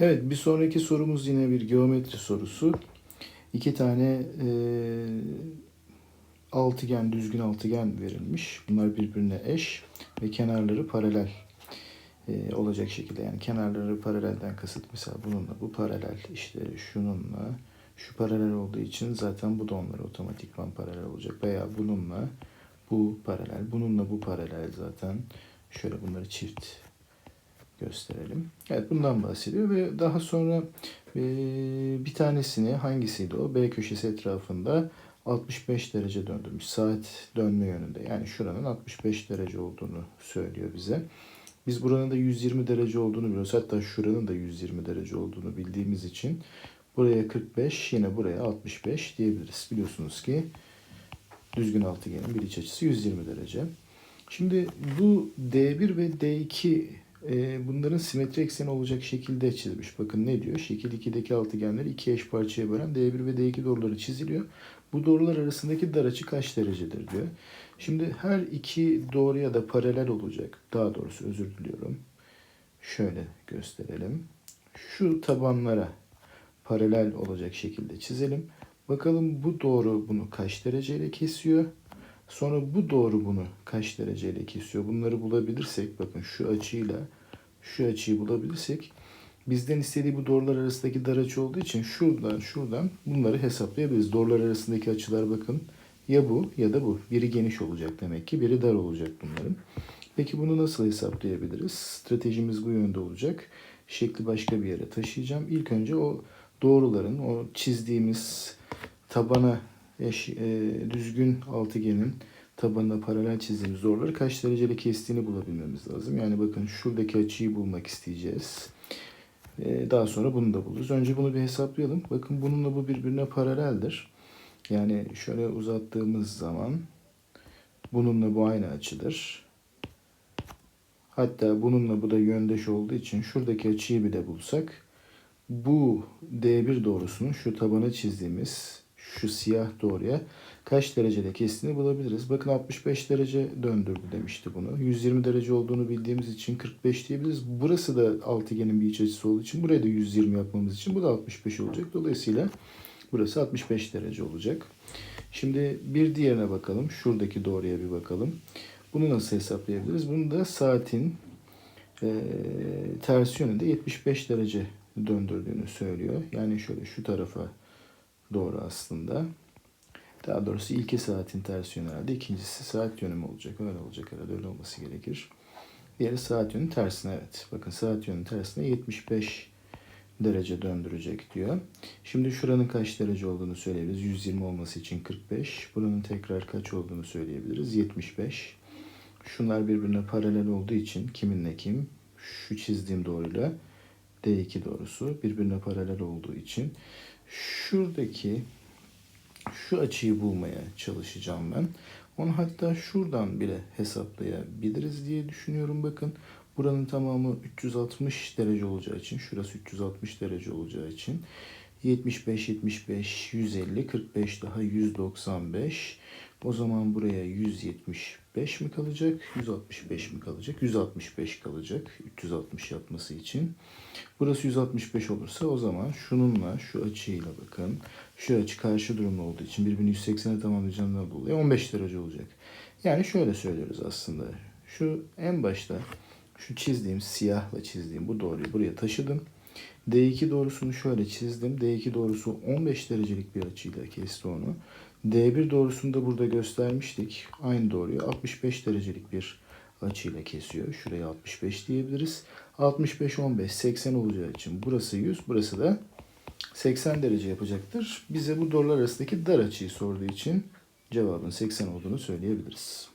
Evet, bir sonraki sorumuz yine bir geometri sorusu. İki tane e, altıgen, düzgün altıgen verilmiş. Bunlar birbirine eş ve kenarları paralel e, olacak şekilde. Yani kenarları paralelden kasıt mesela bununla bu paralel, işte şununla şu paralel olduğu için zaten bu da onlara otomatikman paralel olacak. Veya bununla bu paralel, bununla bu paralel zaten. Şöyle bunları çift gösterelim. Evet bundan bahsediyor ve daha sonra e, bir tanesini hangisiydi o? B köşesi etrafında 65 derece döndürmüş. Saat dönme yönünde. Yani şuranın 65 derece olduğunu söylüyor bize. Biz buranın da 120 derece olduğunu biliyoruz. Hatta şuranın da 120 derece olduğunu bildiğimiz için buraya 45 yine buraya 65 diyebiliriz. Biliyorsunuz ki düzgün altıgenin bir iç açısı 120 derece. Şimdi bu D1 ve D2 e, bunların simetri ekseni olacak şekilde çizmiş. Bakın ne diyor? Şekil 2'deki altıgenleri iki eş parçaya bölen D1 ve D2 doğruları çiziliyor. Bu doğrular arasındaki dar açı kaç derecedir diyor. Şimdi her iki doğruya da paralel olacak. Daha doğrusu özür diliyorum. Şöyle gösterelim. Şu tabanlara paralel olacak şekilde çizelim. Bakalım bu doğru bunu kaç dereceyle kesiyor? Sonra bu doğru bunu kaç dereceyle kesiyor? Bunları bulabilirsek bakın şu açıyla şu açıyı bulabilirsek bizden istediği bu doğrular arasındaki dar açı olduğu için şuradan şuradan bunları hesaplayabiliriz. Doğrular arasındaki açılar bakın ya bu ya da bu. Biri geniş olacak demek ki biri dar olacak bunların. Peki bunu nasıl hesaplayabiliriz? Stratejimiz bu yönde olacak. Şekli başka bir yere taşıyacağım. İlk önce o doğruların, o çizdiğimiz tabana eş, e, düzgün altıgenin tabanına paralel çizdiğimiz doğruları kaç dereceyle kestiğini bulabilmemiz lazım. Yani bakın şuradaki açıyı bulmak isteyeceğiz. E, daha sonra bunu da buluruz. Önce bunu bir hesaplayalım. Bakın bununla bu birbirine paraleldir. Yani şöyle uzattığımız zaman bununla bu aynı açıdır. Hatta bununla bu da yöndeş olduğu için şuradaki açıyı bile bulsak bu D1 doğrusunun şu tabana çizdiğimiz şu siyah doğruya kaç derecede kestiğini bulabiliriz. Bakın 65 derece döndürdü demişti bunu. 120 derece olduğunu bildiğimiz için 45 diyebiliriz. Burası da altıgenin bir iç açısı olduğu için buraya da 120 yapmamız için bu da 65 olacak. Dolayısıyla burası 65 derece olacak. Şimdi bir diğerine bakalım. Şuradaki doğruya bir bakalım. Bunu nasıl hesaplayabiliriz? Bunu da saatin e, ters yönünde 75 derece döndürdüğünü söylüyor. Yani şöyle şu tarafa doğru aslında. Daha doğrusu ilki saatin ters yönü herhalde. İkincisi saat yönü olacak? Öyle olacak herhalde. Öyle olması gerekir. Diğeri saat yönü tersine evet. Bakın saat yönü tersine 75 derece döndürecek diyor. Şimdi şuranın kaç derece olduğunu söyleyebiliriz. 120 olması için 45. Buranın tekrar kaç olduğunu söyleyebiliriz. 75. Şunlar birbirine paralel olduğu için kiminle kim? Şu çizdiğim doğruyla D2 doğrusu birbirine paralel olduğu için şuradaki şu açıyı bulmaya çalışacağım ben. Onu hatta şuradan bile hesaplayabiliriz diye düşünüyorum. Bakın buranın tamamı 360 derece olacağı için, şurası 360 derece olacağı için 75, 75, 150, 45 daha 195. O zaman buraya 175 mi kalacak? 165 mi kalacak? 165 kalacak. 360 yapması için. Burası 165 olursa o zaman şununla şu açıyla bakın. Şu açı karşı durumlu olduğu için birbirini 180'e tamamlayacağından dolayı 15 derece olacak. Yani şöyle söylüyoruz aslında. Şu en başta şu çizdiğim siyahla çizdiğim bu doğruyu buraya taşıdım. D2 doğrusunu şöyle çizdim. D2 doğrusu 15 derecelik bir açıyla kesti onu. D1 doğrusunu da burada göstermiştik. Aynı doğruyu 65 derecelik bir açıyla kesiyor. Şuraya 65 diyebiliriz. 65, 15, 80 olacağı için burası 100, burası da 80 derece yapacaktır. Bize bu doğrular arasındaki dar açıyı sorduğu için cevabın 80 olduğunu söyleyebiliriz.